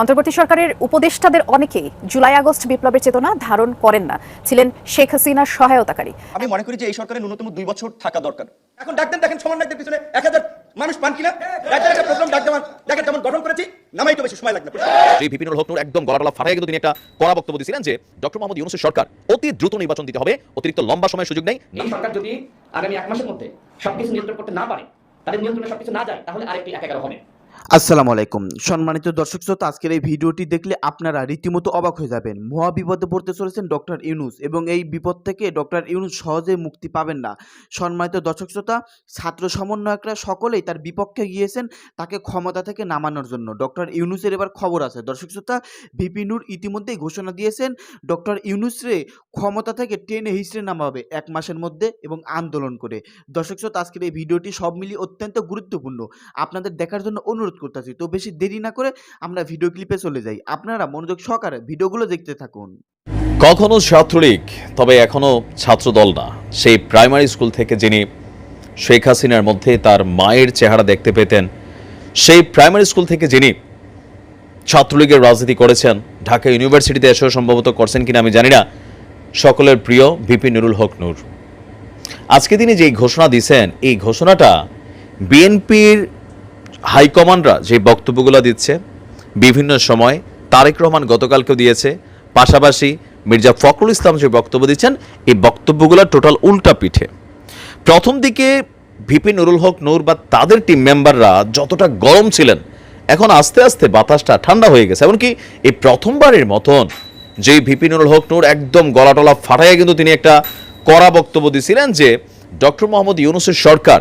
অন্তর্বর্তী সরকারের উপদেষ্টাদের অনেকেই জুলাই আগস্ট বিপ্লবের চেতনা ধারণ করেন না। ছিলেন শেখ হাসিনার সহায়তাকারী। আমি মনে করি যে এই সরকারের ন্যূনতম দুই বছর থাকা দরকার। এখন ডাকতেন দেখেন সমন্বয়কদের পিছনে এক হাজার মানুষ পান কিনা? রাজ্যের একটা প্রোগ্রাম ডাক দেওয়ান দেখেন যেমন গঠন করেছি নামাই তো বেশি সময় লাগবে। বিপিনুল হক নূর একদম গলাটলা ফাটাই কিন্তু তিনি একটা কড়া বক্তব্য দিয়েছিলেন যে ডক্টর মোহাম্মদ ইউনুসের সরকার অতি দ্রুত নির্বাচন দিতে হবে অতিরিক্ত লম্বা সময় সুযোগ নেই। এই সরকার যদি আগামী এক মাসের মধ্যে সবকিছু নিয়ন্ত্রণ করতে না পারে তাদের নিয়ন্ত্রণে সবকিছু না যায় তাহলে আরেকটি এক এগারো হবে। আসসালামু আলাইকুম। সম্মানিত দর্শক শ্রোতা, আজকের এই ভিডিওটি দেখলে আপনারা রীতিমতো অবাক হয়ে যাবেন। মহা বিপদে পড়তে চলেছেন ডক্টর ইউনুস এবং এই বিপদ থেকে ডক্টর ইউনুস সহজে মুক্তি পাবেন না। সম্মানিত দর্শক শ্রোতা, ছাত্র সমন্বয়করা সকলেই তার বিপক্ষে গিয়েছেন তাকে ক্ষমতা থেকে নামানোর জন্য। ডক্টর ইউনুসের এবার খবর আছে। দর্শক শ্রোতা ভিপিনুর ইতিমধ্যেই ঘোষণা দিয়েছেন, ডক্টর ইউনুসরে ক্ষমতা থেকে টেনে হিসড়ে নামাবে এক মাসের মধ্যে এবং আন্দোলন করে। দর্শক শ্রোতা, আজকের এই ভিডিওটি সব মিলিয়ে অত্যন্ত গুরুত্বপূর্ণ। আপনাদের দেখার জন্য অনুরোধ করতেছি। তো বেশি দেরি না করে আমরা ভিডিও ক্লিপে চলে যাই। আপনারা মনোযোগ সহকারে ভিডিওগুলো দেখতে থাকুন। কখনো ছাত্রলীগ, তবে এখনও ছাত্র দল না। সেই প্রাইমারি স্কুল থেকে যিনি শেখ হাসিনার মধ্যে তার মায়ের চেহারা দেখতে পেতেন, সেই প্রাইমারি স্কুল থেকে যিনি ছাত্রলীগের রাজনীতি করেছেন, ঢাকা ইউনিভার্সিটিতে এসেও সম্ভবত করছেন কিনা আমি জানি না। সকলের প্রিয় ভিপি নুরুল হক নূর। আজকে তিনি যে ঘোষণা দিয়েছেন এই ঘোষণাটা বিএনপির হাইকমান্ডরা যে বক্তব্যগুলো দিচ্ছে, বিভিন্ন সময় তারেক রহমান গতকালকেও দিয়েছে, পাশাপাশি মির্জা ফখরুল ইসলাম যে বক্তব্য দিচ্ছেন, এই বক্তব্যগুলো টোটাল উল্টা পিঠে। প্রথম দিকে ভিপি নুরুল হক নূর বা তাদের টিম মেম্বাররা যতটা গরম ছিলেন, এখন আস্তে আস্তে বাতাসটা ঠান্ডা হয়ে গেছে। এমনকি এই প্রথমবারের মতন যে ভিপি নুরুল হক নূর একদম গলাটলা ফাটাইয়া কিন্তু তিনি একটা কড়া বক্তব্য দিয়েছিলেন যে, ডক্টর মোহাম্মদ ইউনুসের সরকার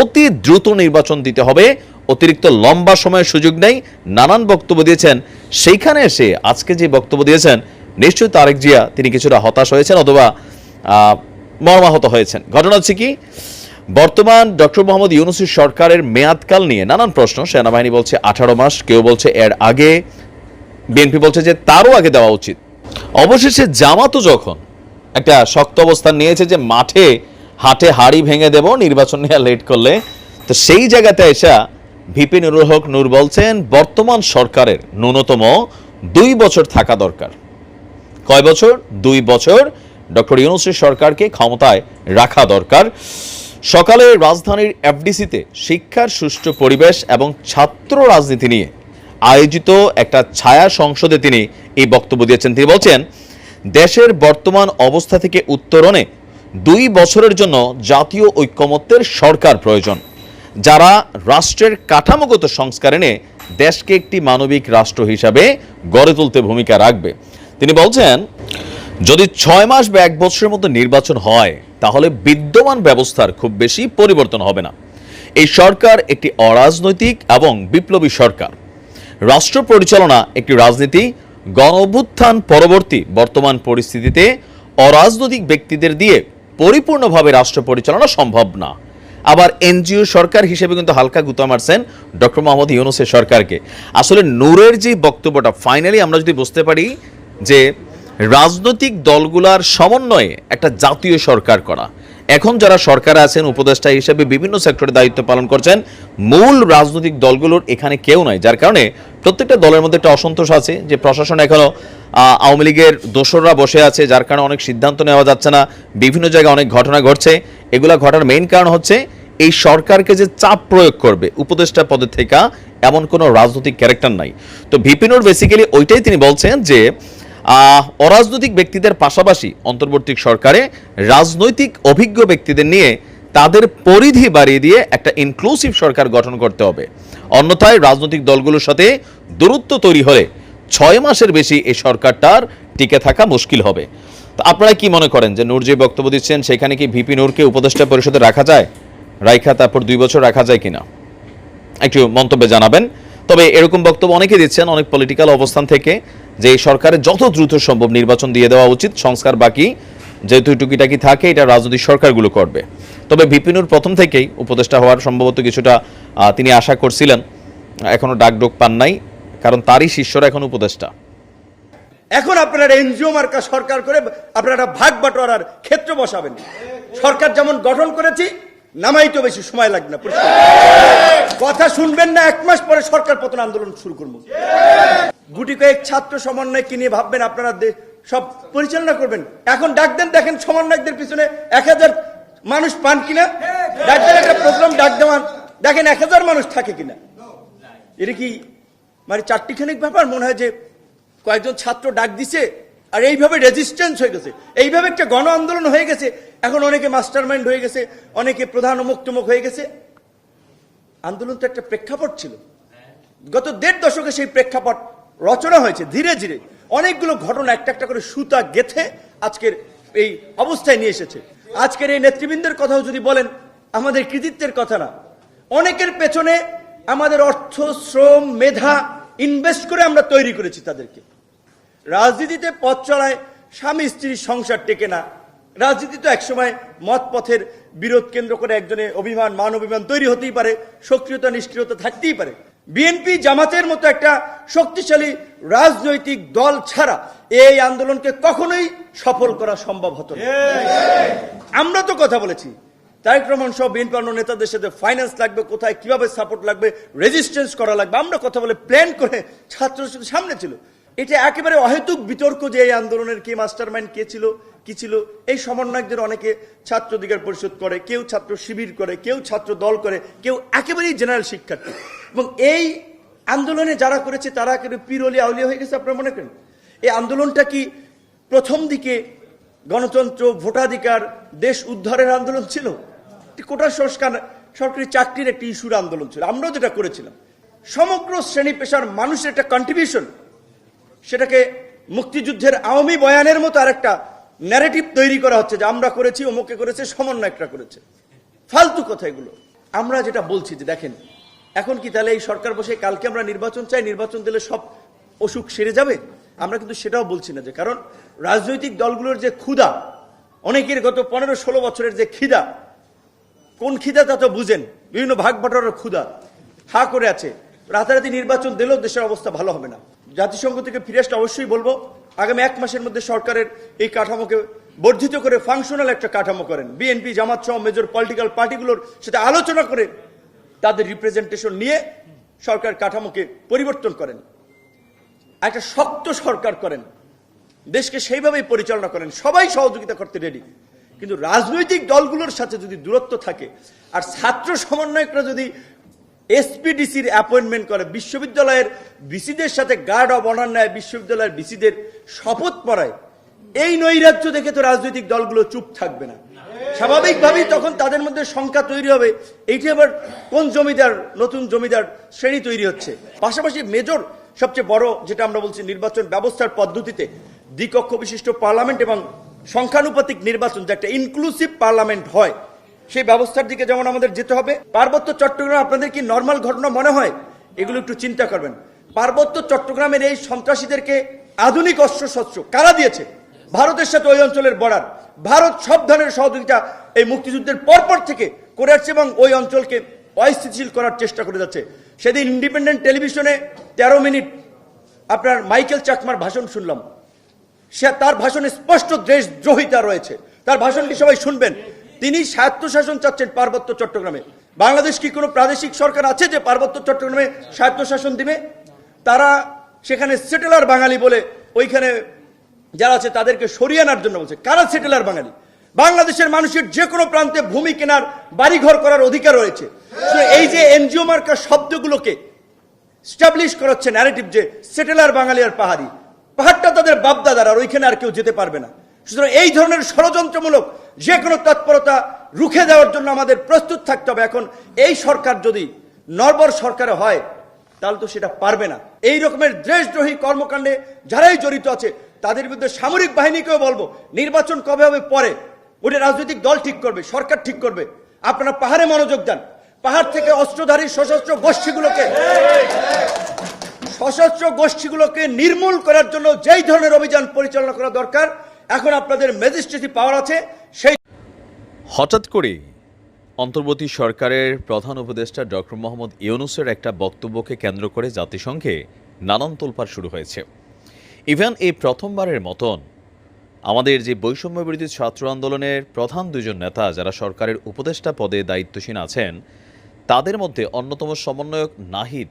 অতি দ্রুত নির্বাচন দিতে হবে অতিরিক্ত লম্বা সময়ের সুযোগ নেই, নানান বক্তব্য দিয়েছেন। সেইখানে এসে আজকে যে বক্তব্য দিয়েছেন, নিশ্চয়ই তারেক জিয়া, তিনি কিছুটা হতাশ হয়েছেন অথবা মর্মাহত হয়েছেন। ঘটনা হচ্ছে কি, বর্তমান ডক্টর মোহাম্মদ ইউনুসের সরকারের মেয়াদকাল নিয়ে নানান প্রশ্ন। সেনাবাহিনী বলছে আঠারো মাস, কেউ বলছে এর আগে, বিএনপি বলছে যে তারও আগে দেওয়া উচিত। অবশেষে জামাতও যখন একটা শক্ত অবস্থান নিয়েছে যে মাঠে হাটে হাড়ি ভেঙে দেব, নির্বাচন নিয়ে লেট করলে, তো সেই জায়গাতে এসা ভিপি নুরুল হক নূর বলছেন, বর্তমান সরকারের ন্যূনতম দুই বছর থাকা দরকার। কয় বছর? দুই বছর। ডক্টর ইউনুসের সরকারকে ক্ষমতায় রাখা দরকার। সকালে রাজধানীর এফডিসিতে শিক্ষার সুষ্ঠু পরিবেশ এবং ছাত্র রাজনীতি নিয়ে আয়োজিত একটা ছায়া সংসদে তিনি এই বক্তব্য দিয়েছেন। তিনি বলছেন, দেশের বর্তমান অবস্থা থেকে উত্তরণে দুই বছরের জন্য জাতীয় ঐক্যমত্যের সরকার প্রয়োজন। যারা রাষ্ট্রের কাঠামোগত সংস্কার এনে দেশকে একটি মানবিক রাষ্ট্র হিসাবে গড়ে তুলতে ভূমিকা রাখবে। তিনি বলছেন, যদি ছয় মাস বা এক বছরের মধ্যে নির্বাচন হয়, তাহলে বিদ্যমান ব্যবস্থার খুব বেশি পরিবর্তন হবে না। এই সরকার একটি অরাজনৈতিক এবং বিপ্লবী সরকার। রাষ্ট্র পরিচালনা একটি রাজনীতি গণ অভ্যুত্থান পরবর্তী বর্তমান পরিস্থিতিতে অরাজনৈতিক ব্যক্তিদের দিয়ে পরিপূর্ণভাবে রাষ্ট্র পরিচালনা সম্ভব না। আবার এনজিও সরকার হিসেবে কিন্তু হালকা গুতা মারছেন ডক্টর মোহাম্মদ ইউনুসের সরকারকে। আসলে নূরের যে বক্তব্যটা ফাইনালি আমরা যদি বুঝতে পারি যে রাজনৈতিক দলগুলার সমন্বয়ে একটা জাতীয় সরকার করা। এখন যারা সরকারে আছেন উপদেষ্টা হিসেবে বিভিন্ন সেক্টরে দায়িত্ব পালন করছেন মূল রাজনৈতিক দলগুলোর এখানে কেউ নাই যার কারণে প্রত্যেকটা দলের মধ্যে একটা অসন্তোষ আছে যে প্রশাসন এখনও আহ, আওয়ামী লীগের দোসররা বসে আছে যার কারণে অনেক সিদ্ধান্ত নেওয়া যাচ্ছে না বিভিন্ন জায়গায় অনেক ঘটনা ঘটছে। এগুলা ঘটার মেইন কারণ হচ্ছে এই সরকারকে যে চাপ প্রয়োগ করবে, উপদেষ্টা পদে থেকে এমন কোনো রাজনৈতিক ক্যারেক্টার নাই। তো ভিপিনুর বেসিক্যালি ওইটাই তিনি বলছেন যে অরাজনৈতিক ব্যক্তিদের পাশাপাশি অন্তর্বর্তী সরকারে রাজনৈতিক অভিজ্ঞ ব্যক্তিদের নিয়ে তাদের পরিধি বাড়িয়ে দিয়ে একটা ইনক্লুসিভ সরকার গঠন করতে হবে। অন্যথায় রাজনৈতিক দলগুলোর সাথে দূরত্ব তৈরি হলে ছয় মাসের বেশি এই সরকারটার টিকে থাকা মুশকিল হবে। তো আপনারা কি মনে করেন যে নূর যে বক্তব্য দিচ্ছেন, সেখানে কি ভিপি নূরকে উপদেষ্টা পরিষদে রাখা যায়? রাইখা তারপর দুই বছর রাখা যায় কিনা? একটু মন্তব্যে জানাবেন। তবে এরকম বক্তব্য অনেকে দিচ্ছেন, অনেক পলিটিক্যাল অবস্থান থেকে, যে সরকারের যত দ্রুত সম্ভব নির্বাচন দিয়ে দেওয়া উচিত, সংস্কার বাকি, যেহেতু টুকিটাকি থাকে, এটা রাজনৈতিক সরকারগুলো করবে। তবে বিপিনুর প্রথম থেকেই উপদেষ্টা হওয়ার সম্ভবত কিছুটা তিনি আশা করছিলেন, এখনও ডাকডোক পান নাই, কারণ তারই শিষ্যরা এখন উপদেষ্টা। এখন আপনারা এনজিও মার্কা সরকার করে আপনারা ভাগ বাটোয়ারার ক্ষেত্র বসাবেন। সরকার যেমন গঠন করেছি নামাই তো বেশি সময় লাগবে না কথা শুনবেন না, এক মাস পরে সরকার পতন আন্দোলন শুরু করব। গুটি কয়েক ছাত্র সমন্বয়কে নিয়ে ভাববেন আপনারা? সব পরিচালনা করবেন। এখন ডাক দেন, দেখেন সমন্বয়কদের পিছনে এক হাজার মানুষ পান কিনা? ডাক দেন একটা প্রোগ্রাম, ডাক দেওয়ান দেখেন এক হাজার মানুষ থাকে কিনা? এটা কি মানে চারটিখানিক ব্যাপার? মনে হয় যে কয়েকজন ছাত্র ডাক দিছে, আর এইভাবে রেজিস্ট্যান্স হয়ে গেছে। এইভাবে একটা গণ আন্দোলন হয়ে গেছে। এখন অনেকে মাস্টার মাইন্ড হয়ে গেছে, অনেকে প্রধান অমুক হয়ে গেছে। আন্দোলন তো একটা প্রেক্ষাপট ছিল। গত দেড় দশকে সেই প্রেক্ষাপট রচনা হয়েছে ধীরে ধীরে। অনেকগুলো ঘটনা একটা একটা করে সুতা গেথে আজকের এই অবস্থায় নিয়ে এসেছে। আজকের এই নেতৃবৃন্দের কথাও যদি বলেন, আমাদের কৃতিত্বের কথা না। অনেকের পেছনে আমাদের অর্থ, শ্রম, মেধা ইনভেস্ট করে আমরা তৈরি করেছি তাদেরকে। রাজনীতিতে পথ চলায় স্বামী স্ত্রীর সংসার টেকে না। রাজনীতি তো একসময় মত পথের বিরোধ কেন্দ্র করে একজনের অভিমান, মান অভিমান তৈরি হতেই পারে, সক্রিয়তা, নিষ্ক্রিয়তা থাকতেই পারে। বিএনপি জামাতের মতো একটা শক্তিশালী রাজনৈতিক দল ছাড়া এই আন্দোলনকে কখনোই সফল করা সম্ভব হতো আমরা তো কথা বলেছি, তারেক রহমান সহ বিএনপি অন্য নেতাদের সাথে ফাইন্যান্স লাগবে, কোথায়, কীভাবে সাপোর্ট লাগবে রেজিস্ট্যান্স করা লাগবে, আমরা কথা বলে প্ল্যান করে ছাত্র সামনে ছিল। এটা একেবারে অহেতুক বিতর্ক যে এই আন্দোলনের কে মাস্টার মাইন্ড কে ছিল, কি ছিল। এই সমন্বয়কদের অনেকে ছাত্র অধিকার পরিষদ করে, কেউ ছাত্র শিবির করে, কেউ ছাত্র দল করে, কেউ একেবারেই জেনারেল শিক্ষার্থী। এবং এই আন্দোলনে যারা করেছে, তারা একেবারে পিরলি আউলিয়া হয়ে গেছে, আপনারা মনে করেন? এই আন্দোলনটা কি প্রথম দিকে গণতন্ত্র, ভোটাধিকার, দেশ উদ্ধারের আন্দোলন ছিল? কোটা সংস্কার, সরকারি চাকরির একটি ইস্যুর আন্দোলন ছিল। আমরাও যেটা করেছিলাম। সমগ্র শ্রেণি পেশার মানুষের একটা কন্ট্রিবিউশন সেটাকে মুক্তিযুদ্ধের আওয়ামী বয়ানের মতো আরেকটা ন্যারেটিভ তৈরি করা হচ্ছে যে আমরা করেছি অমুকে করেছে, সমন্বয়করা করেছে। ফালতু কথা এগুলো। আমরা যেটা বলছি যে দেখেন, এখন কি তাহলে এই সরকার বসে কালকে আমরা নির্বাচন চাই, নির্বাচন দিলে সব অসুখ সেরে যাবে? আমরা কিন্তু সেটাও বলছি না যে, কারণ রাজনৈতিক দলগুলোর যে ক্ষুধা, অনেকের গত পনেরো ষোলো বছরের যে খিদা, কোন খিদা তা তো বুঝেন, বিভিন্ন ভাগ বাটোয়ারার ক্ষুধা, হা করে আছে। রাতারাতি নির্বাচন দিলেও দেশের অবস্থা ভালো হবে না। জাতিসংঘ থেকে ফিরে আসলে অবশ্যই বলব, আগামী এক মাসের মধ্যে সরকারের এই কাঠামোকে বর্ধিত করে ফাংশনাল একটা কাঠামো করেন। বিএনপি জামাত সহ মেজর পলিটিক্যাল পার্টিগুলোর সাথে আলোচনা করে তাদের রিপ্রেজেন্টেশন নিয়ে সরকার কাঠামোকে পরিবর্তন করেন। একটা শক্ত সরকার করেন। দেশকে সেইভাবেই পরিচালনা করেন। সবাই সহযোগিতা করতে রেডি কিন্তু রাজনৈতিক দলগুলোর সাথে যদি দূরত্ব থাকে, আর ছাত্র সমন্বয়করা যদি এসপিডিসির অ্যাপয়েন্টমেন্ট করে বিশ্ববিদ্যালয়ের বিসিদের সাথে গার্ড অব অনার নেয় বিশ্ববিদ্যালয়ের বিসিদের শপথ পড়ায়। এই নৈরাজ্য দেখে তো রাজনৈতিক দলগুলো চুপ থাকবে না। স্বাভাবিকভাবেই তখন তাদের মধ্যে সংখ্যা তৈরি হবে, এইটি আবার কোন জমিদার, নতুন জমিদার শ্রেণি তৈরি হচ্ছে। পাশাপাশি মেজর সবচেয়ে বড় যেটা আমরা বলছি নির্বাচন ব্যবস্থার পদ্ধতিতে দ্বিকক্ষ বিশিষ্ট পার্লামেন্ট এবং সংখ্যানুপাতিক নির্বাচন, যে একটা ইনক্লুসিভ পার্লামেন্ট হয় সেই ব্যবস্থার দিকে যেমন আমাদের যেতে হবে। পার্বত্য চট্টগ্রাম, আপনাদের কি নর্মাল ঘটনা মনে হয়? এগুলো একটু চিন্তা করবেন। পার্বত্য চট্টগ্রামের এই সন্ত্রাসীদেরকে আধুনিক অস্ত্র শস্ত্র কারা দিয়েছে? ভারতের সাথে ওই অঞ্চলের বর্ডার। ভারত সব ধরনের সহযোগিতা এই মুক্তিযুদ্ধের পরপর থেকে করে আসছে এবং ওই অঞ্চলকে অস্থিতিশীল করার চেষ্টা করে যাচ্ছে। সেদিন ইন্ডিপেন্ডেন্ট টেলিভিশনে তেরো মিনিট আপনার মাইকেল চাকমার ভাষণ শুনলাম। সে তার ভাষণে স্পষ্ট দেশদ্রোহিতা রয়েছে। তার ভাষণটি সবাই শুনবেন। তিনি স্বায়ত্তশাসন চাচ্ছেন পার্বত্য চট্টগ্রামে। বাংলাদেশ কি কোনো প্রাদেশিক সরকার আছে যে পার্বত্য চট্টগ্রামে স্বায়ত্তশাসন দিবে? তারা সেখানে সেটেলার বাঙালি বলে ওইখানে যারা আছে তাদেরকে সরিয়ে আনার জন্য বলছে। কারা সেটেলার বাঙালি? বাংলাদেশের মানুষের যে কোনো প্রান্তে ভূমি কেনার, বাড়িঘর করার অধিকার রয়েছে। এই যে এনজিও মার্কা শব্দগুলোকে স্টাবলিশ করাচ্ছে ন্যারেটিভ যে সেটেলার বাঙালি আর পাহাড়ি, পাহাড়টা তাদের বাপদাদার, আর ওইখানে আর কেউ যেতে পারবে না। সুতরাং এই ধরনের ষড়যন্ত্রমূলক যে কোনো তৎপরতা রুখে দেওয়ার জন্য আমাদের প্রস্তুত থাকতে হবে। এখন এই সরকার যদি নর্বর সরকারে হয়, তাহলে তো সেটা পারবে না। এই রকমের দেশদ্রোহী কর্মকাণ্ডে যারাই জড়িত আছে, তাদের বিরুদ্ধে সামরিক বাহিনীকেও বলব, নির্বাচন কবে হবে পরে। ওটা রাজনৈতিক দল ঠিক করবে, সরকার ঠিক করবে। আপনারা পাহাড়ে মনোযোগ দেন। পাহাড় থেকে অস্ত্রধারী সশস্ত্র গোষ্ঠীগুলোকে সশস্ত্র গোষ্ঠীগুলোকে নির্মূল করার জন্য যেই ধরনের অভিযান পরিচালনা করা দরকার, এখন আপনাদের ম্যাজিস্ট্রেসি পাওয়ার আছে। হঠাৎ করে অন্তর্বর্তী সরকারের প্রধান উপদেষ্টা ডক্টর মোহাম্মদ ইউনুসের একটা বক্তব্যকে কেন্দ্র করে জাতিসংঘে নানান তোলপাড় শুরু হয়েছে। ইভেন এই প্রথমবারের মতন আমাদের যে বৈষম্য বিরোধী ছাত্র আন্দোলনের প্রধান দুজন নেতা যারা সরকারের উপদেষ্টা পদে দায়িত্বশীল আছেন, তাদের মধ্যে অন্যতম সমন্বয়ক নাহিদ।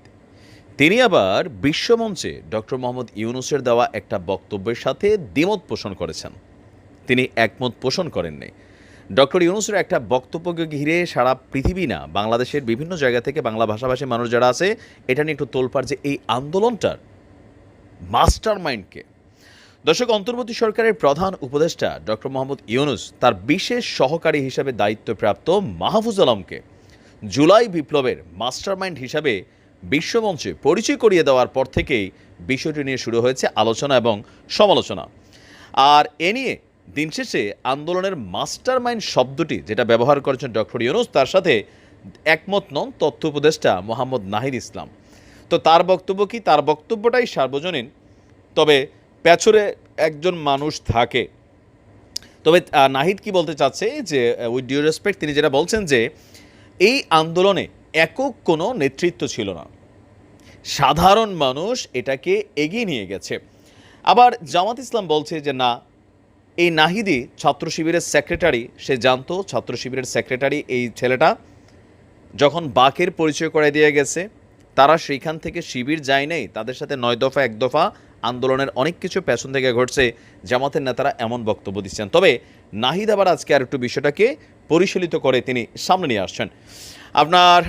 তিনি আবার বিশ্বমঞ্চে ডক্টর মোহাম্মদ ইউনুসের দেওয়া একটা বক্তব্যের সাথে দ্বিমত পোষণ করেছেন। তিনি একমত পোষণ করেননি। ডক্টর ইউনুসের একটা বক্তব্যকে ঘিরে সারা পৃথিবী না, বাংলাদেশের বিভিন্ন জায়গা থেকে বাংলা ভাষাভাষী মানুষ যারা আছে, এটা নিয়ে একটু তোলপাড় যে এই আন্দোলনটার মাস্টার মাইন্ডকে দর্শক, অন্তর্বর্তী সরকারের প্রধান উপদেষ্টা ডক্টর মোহাম্মদ ইউনুস তার বিশেষ সহকারী হিসাবে দায়িত্বপ্রাপ্ত মাহফুজ আলমকে জুলাই বিপ্লবের মাস্টারমাইন্ড হিসাবে বিশ্বমঞ্চে পরিচয় করিয়ে দেওয়ার পর থেকেই বিষয়টি নিয়ে শুরু হয়েছে আলোচনা এবং সমালোচনা। আর এ নিয়ে দিন শেষে আন্দোলনের মাস্টারমাইন্ড শব্দটি যেটা ব্যবহার করেছেন ডক্টর ইউনুস, তার সাথে একমত নন তথ্য উপদেষ্টা মোহাম্মদ নাহিদ ইসলাম। তো তার বক্তব্য কি? তার বক্তব্যটাই সার্বজনীন। তবে পেছরে একজন মানুষ থাকে। তবে নাহিদ কি বলতে চাচ্ছে? যে উইথ ডিউ রেসপেক্ট তিনি যেটা বলছেন যে, এই আন্দোলনে একক কোনো নেতৃত্ব ছিল না। সাধারণ মানুষ এটাকে এগিয়ে নিয়ে গেছে। আবার জামাত ইসলাম বলছে যে, না এই নাহিদি ছাত্র শিবিরের সেক্রেটারি সে জানতো ছাত্র শিবিরের সেক্রেটারি এই ছেলেটা যখন বাকের পরিচয় করে দিয়ে গেছে, তারা সেইখান থেকে শিবির যায় নাই, তাদের সাথে নয় দফা, এক দফা আন্দোলনের অনেক কিছু পেছন থেকে ঘটছে, জামাতের নেতারা এমন বক্তব্য দিচ্ছেন। তবে নাহিদ আবার আজকে আর একটু বিষয়টাকে পরিশীলিত করে তিনি সামনে নিয়ে আসছেন। আপনার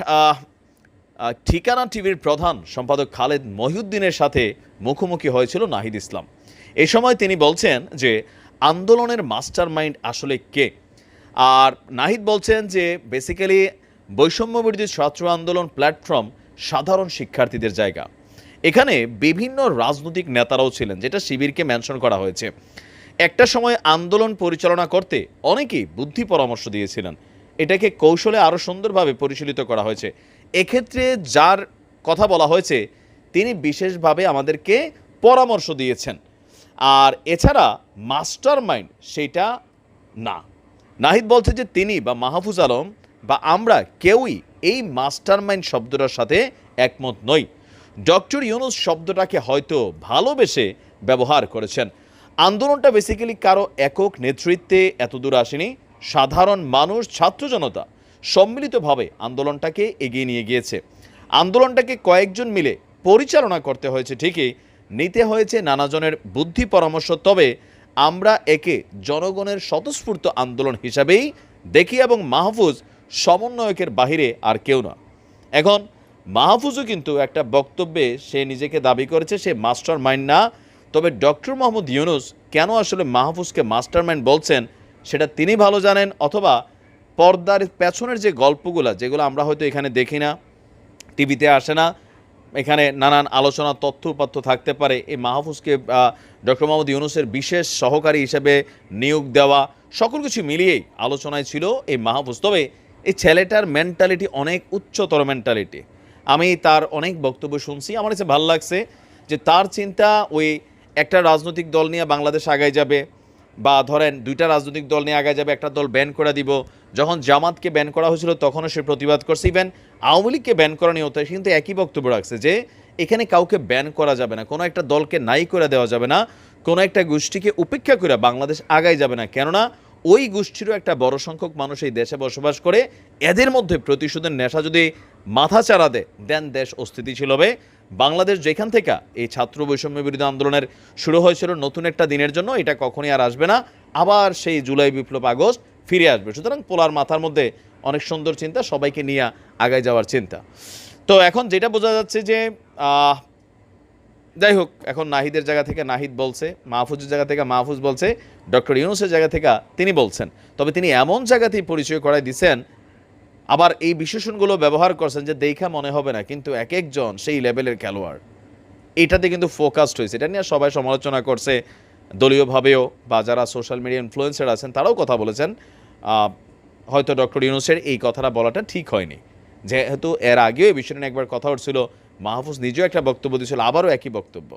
ঠিকানা টিভির প্রধান সম্পাদক খালেদ মহিউদ্দিনের সাথে মুখোমুখি হয়েছিল নাহিদ ইসলাম। এই সময় তিনি বলছেন যে আন্দোলনের মাস্টার মাইন্ড আসলে কে? আর নাহিদ বলছেন যে বেসিক্যালি বৈষম্য বিরোধী ছাত্র আন্দোলন প্ল্যাটফর্ম সাধারণ শিক্ষার্থীদের জায়গা। এখানে বিভিন্ন রাজনৈতিক নেতারাও ছিলেন, যেটা শিবিরকে মেনশন করা হয়েছে। একটা সময় আন্দোলন পরিচালনা করতে অনেকেই বুদ্ধি পরামর্শ দিয়েছিলেন। এটাকে কৌশলে আরও সুন্দরভাবে পরিচালিত করা হয়েছে। এক্ষেত্রে যার কথা বলা হয়েছে, তিনি বিশেষভাবে আমাদেরকে পরামর্শ দিয়েছেন। আর এছাড়া মাস্টার মাইন্ড সেটা না। নাহিদ বলছে যে তিনি বা মাহফুজ আলম বা আমরা কেউই এই মাস্টার মাইন্ড শব্দটার সাথে একমত নই। ডক্টর ইউনুস শব্দটাকে হয়তো ভালোবেসে ব্যবহার করেছেন। আন্দোলনটা বেসিক্যালি কারও একক নেতৃত্বে এতদূর আসেনি। সাধারণ মানুষ, ছাত্র জনতা সম্মিলিতভাবে আন্দোলনটাকে এগিয়ে নিয়ে গিয়েছে। আন্দোলনটাকে কয়েকজন মিলে পরিচালনা করতে হয়েছে ঠিকই নিতে হয়েছে নানাজনের বুদ্ধি পরামর্শ। তবে আমরা একে জনগণের স্বতঃস্ফূর্ত আন্দোলন হিসাবেই দেখি এবং মাহফুজ সমন্বয়কের বাহিরে আর কেউ না এখন মাহফুজও কিন্তু একটা বক্তব্যে সে নিজেকে দাবি করেছে, সে মাস্টার মাইন্ড না। তবে ডক্টর মোহাম্মদ ইউনুস কেন আসলে মাহফুজকে মাস্টার মাইন্ড বলছেন সেটা তিনি ভালো জানেন, অথবা পর্দার পেছনের যে গল্পগুলো, যেগুলো আমরা হয়তো এখানে দেখি না, টিভিতে আসে না এখানে নানান আলোচনা তথ্য উপাত্য থাকতে পারে। এই মাহফুজকে ডক্টর মোহাম্মদ ইউনুসের বিশেষ সহকারী হিসেবে নিয়োগ দেওয়া, সকল কিছু মিলিয়েই আলোচনায় ছিল এই মাহফুজ। তবে এই ছেলেটার মেন্টালিটি অনেক উচ্চতর মেন্টালিটি আমি তার অনেক বক্তব্য শুনছি। আমার কাছে ভালো লাগছে যে তার চিন্তা ওই একটা রাজনৈতিক দল নিয়ে বাংলাদেশ আগায় যাবে বা ধরেন দুইটা রাজনৈতিক দল নিয়ে আগায় যাবে, একটা দল ব্যান করে দিব। যখন জামাতকে ব্যান করা হয়েছিল, তখনও সে প্রতিবাদ করছে। ইভেন আওয়ামী লীগকে ব্যান করা নিয়ে হতো কিন্তু একই বক্তব্য রাখছে যে, এখানে কাউকে ব্যান করা যাবে না, কোনো একটা দলকে নাই করে দেওয়া যাবে না, কোনো একটা গোষ্ঠীকে উপেক্ষা করে বাংলাদেশ আগায় যাবে না। কেননা, ওই গোষ্ঠীরও একটা বড় সংখ্যক মানুষ এই দেশে বসবাস করে। এদের মধ্যে প্রতিশোধের নেশা যদি মাথা চারা দেয় দেন দেশ অস্থিতিশীল হবে। বাংলাদেশ যেখান থেকে এই ছাত্র বৈষম্য বিরোধী আন্দোলনের শুরু হয়েছিল নতুন একটা দিনের জন্য, এটা কখনই আর আসবে না। আবার সেই জুলাই বিপ্লব আগস্ট ফিরে আসবে। সুতরাং পোলার মাথার মধ্যে অনেক সুন্দর চিন্তা, সবাইকে নিয়ে আগায় যাওয়ার চিন্তা। তো এখন যেটা বোঝা যাচ্ছে যে যাই হোক, এখন নাহিদের জায়গা থেকে নাহিদ বলছে, মাহফুজের জায়গা থেকে মাহফুজ বলছে, ডক্টর ইউনুসের জায়গা থেকে তিনি বলছেন। তবে তিনি এমন জায়গাতেই পরিচয় করাই দিচ্ছেন আবার এই বিশেষণগুলো ব্যবহার করছেন যে দেখা মনে হবে না, কিন্তু এক একজন সেই লেভেলের খেলোয়াড়। এটাতে কিন্তু ফোকাসড হয়েছে। এটা নিয়ে সবাই সমালোচনা করছে। দলীয়ভাবেও বা যারা সোশ্যাল মিডিয়া ইনফ্লুয়েন্সার আছেন, তারাও কথা বলেছেন। হয়তো ডক্টর ইউনুসের এই কথাটা বলাটা ঠিক হয়নি। যেহেতু এর আগেও এই বিষয়টা নিয়ে একবার কথা উঠছিল মাহফুজ নিজেও একটা বক্তব্য দিয়েছিল, আবারও একই বক্তব্য।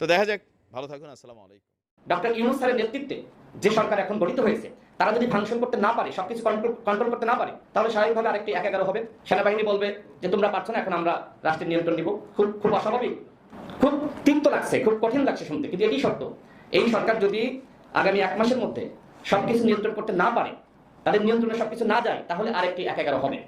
তো দেখা যাক। ভালো থাকুন, আসসালামু আলাইকুম। ডক্টর ইউনুস স্যারের নেতৃত্বে যে সরকার এখন গঠিত হয়েছে, তারা যদি ফাংশন করতে না পারে, সবকিছু কন্ট্রোল করতে না পারে, তাহলে স্বাভাবিকভাবে আরেকটি এক এগারো হবে। সেনাবাহিনী বলবে যে, তোমরা পারছ না, এখন আমরা রাষ্ট্রের নিয়ন্ত্রণ নিব। খুব খুব অস্বাভাবিক। খুব তিক্ত লাগছে, খুব কঠিন লাগছে শুনতে, কিন্তু এটি সত্য। এই সরকার যদি আগামী এক মাসের মধ্যে সবকিছু নিয়ন্ত্রণ করতে না পারে, তাদের নিয়ন্ত্রণে সবকিছু না যায়, তাহলে আরেকটি এক এগারো হবে।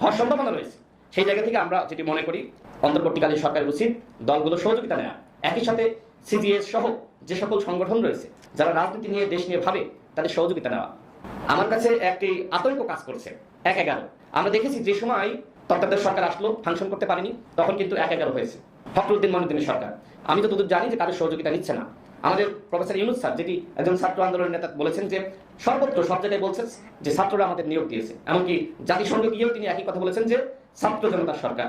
হওয়ার সম্ভাবনা রয়েছে। সেই জায়গা থেকে আমরা যেটি মনে করি, অন্তর্বর্তীকালীন সরকারের উচিত দলগুলো সহযোগিতা নেওয়া। একই সাথে সিজিএস সহ যে সকল সংগঠন রয়েছে, যারা রাজনীতি নিয়ে, দেশ নিয়ে ভাবে, তাদের সহযোগিতা নেওয়া। আমার কাছে একটি আতঙ্ক কাজ করছে, এক এগারো। আমরা দেখেছি যে সময় তত্ত্বাবধায়ক সরকার আসলো, ফাংশন করতে পারেনি, তখন কিন্তু এক এগারো হয়েছে। ফখরুদ্দিন মনুদ্দিনের সরকার। আমি তো দুদূর জানি যে কারোর সহযোগিতা নিচ্ছে না। আমাদের প্রফেসর ইউনুস স্যার, যেটি একজন ছাত্র আন্দোলনের নেতা, বলেছেন যে সর্বত্র সব জায়গায় বলছেন যে ছাত্ররা আমাদের নিয়োগ দিয়েছে। এমনকি জাতিসংঘ গিয়েও তিনি একই কথা বলেছেন যে ছাত্র জনতার সরকার।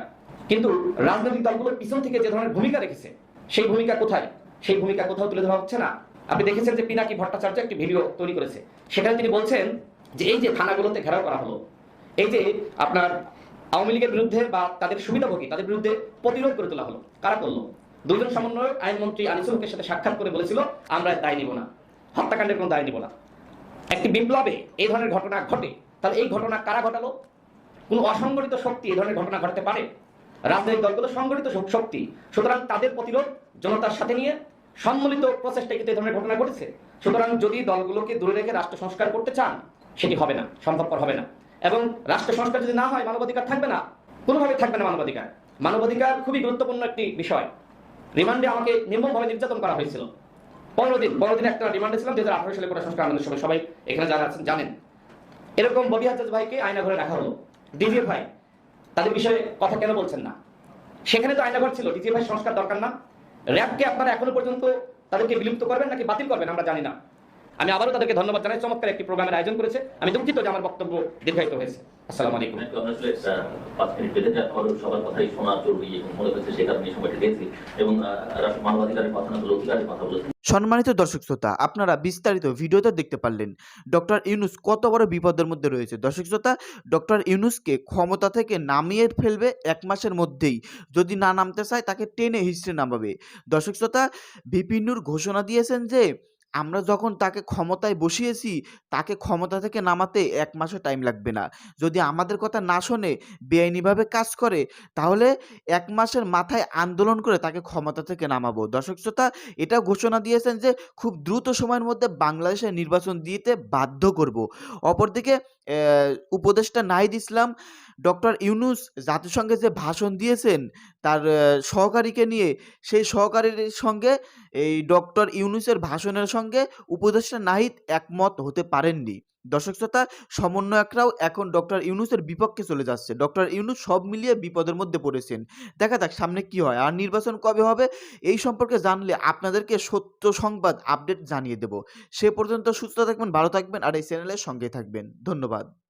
কিন্তু রাজনৈতিক দলগুলোর পিছন থেকে যে ধরনের ভূমিকা রেখেছে, সেই ভূমিকা কোথায়? সেই ভূমিকা কোথাও তুলে ধরা হচ্ছে না। আপনি দেখেছেন যে পিনাকি ভট্টাচার্য একটি ভিডিও তৈরি করেছে। সেখানে তিনি বলছেন যে এই যে থানাগুলোতে ঘেরাও করা হলো, এই যে আপনার আওয়ামী লীগের বিরুদ্ধে বা তাদের সুবিধাভোগী, তাদের বিরুদ্ধে প্রতিরোধ করে তোলা হলো, কারা করল? দুজন সমন্বয়ক, আইনমন্ত্রী আনিসুল হকের সাথে সাক্ষাৎ করে বলেছিল, আমরা দায় নিব না, হত্যাকাণ্ডের কোনো দায় নিব না। একটি বিপ্লবে এই ধরনের ঘটনা ঘটে, তাহলে এই ঘটনা কারা ঘটালো? কোন অসংগঠিত শক্তি এই ধরনের ঘটনা ঘটাতে পারে? রাজনৈতিক দলগুলো সংগঠিত শক্তি, সুতরাং তাদের প্রতিরোধ জনতার সাথে নিয়ে সম্মিলিত প্রচেষ্টা কিন্তু এই ধরনের ঘটনা ঘটেছে। সুতরাং যদি দলগুলোকে দূরে রেখে রাষ্ট্র সংস্কার করতে চান, সেটি হবে না সম্ভবপর হবে না। এবং রাষ্ট্র সংস্কার যদি না হয়, মানবাধিকার থাকবে না। কোনোভাবে থাকবে না মানবাধিকার। মানবাধিকার খুবই গুরুত্বপূর্ণ একটি বিষয়। রিমান্ডে আমাকে নির্মমভাবে নির্যাতন করা হয়েছিল। পনেরো দিন পনেরো দিন একটা রিমান্ডে ছিলাম, দুই হাজার সালে কোটা সংস্কার আনন্দের সময় সবাই এখানে যারা আছেন জানেন। এরকম ববি হাজাজ ভাইকে আয়না ঘরে রাখা হলো। ডিজিএফ ভাই, তাদের বিষয়ে কথা কেন বলছেন না? সেখানে তো আয়নাঘর ছিল ডিজিএফ ভাই সংস্কার দরকার না। র্যাবকে আপনারা এখনও পর্যন্ত তাদেরকে বিলুপ্ত করবেন নাকি বাতিল করবেন আমরা জানি না। আমি আবারও তাদেরকে ধন্যবাদ জানাই। চমৎকার একটি প্রোগ্রামের আয়োজন করেছে। আমি দুঃখিত যে আমার বক্তব্য দীর্ঘায়িত হয়েছে। আসসালামু আলাইকুম। সবার কথাই শোনা জরুরি মনে হচ্ছে সে কারণে সময়টা দিয়েছি এবং মানবাধিকারের কথা না অধিকারের কথা বলেছি সম্মানিত দর্শক শ্রোতা আপনারা বিস্তারিত ভিডিওতে দেখতে পারলেন। ডক্টর ইউনুস কত বড় বিপদের মধ্যে রয়েছে। দর্শক শ্রোতা ডক্টর ইউনুসকে ক্ষমতা থেকে নামিয়ে ফেলবে এক মাসের মধ্যেই। যদি না নামতে চায় তাকে টেনে হিস্ট্রি নামাবে। দর্শক শ্রোতা বিপিনুর ঘোষণা দিয়েছেন যে আমরা যখন তাকে ক্ষমতায় বসিয়েছি, তাকে ক্ষমতা থেকে নামাতে এক মাসও টাইম লাগবে না। যদি আমাদের কথা না শোনে, বেআইনিভাবে কাজ করে, তাহলে এক মাসের মাথায় আন্দোলন করে তাকে ক্ষমতা থেকে নামাবো। দর্শক শ্রোতা, এটা ঘোষণা দিয়েছেন যে, খুব দ্রুত সময়ের মধ্যে বাংলাদেশে নির্বাচন দিতে বাধ্য করব। অপরদিকে উপদেষ্টা নাহিদ ইসলাম ডক্টর ইউনুস জাতিসংঘে যে ভাষণ দিয়েছেন, তার সহকারীকে নিয়ে, সেই সহকারীর সঙ্গে, এই ডক্টর ইউনুসের ভাষণের সঙ্গে উপদেষ্টা নাহিদ একমত হতে পারেননি। দর্শক শ্রোতা, সমন্বয়করাও এখন ডক্টর ইউনুসের বিপক্ষে চলে যাচ্ছে। ডক্টর ইউনুস সব মিলিয়ে বিপদের মধ্যে পড়েছেন। দেখা যাক সামনে কি হয়। আর নির্বাচন কবে হবে, এই সম্পর্কে জানলে আপনাদেরকে সত্য সংবাদ আপডেট জানিয়ে দেব। সে পর্যন্ত সুস্থ থাকবেন, ভালো থাকবেন, আর এই চ্যানেলের সঙ্গে থাকবেন। ধন্যবাদ।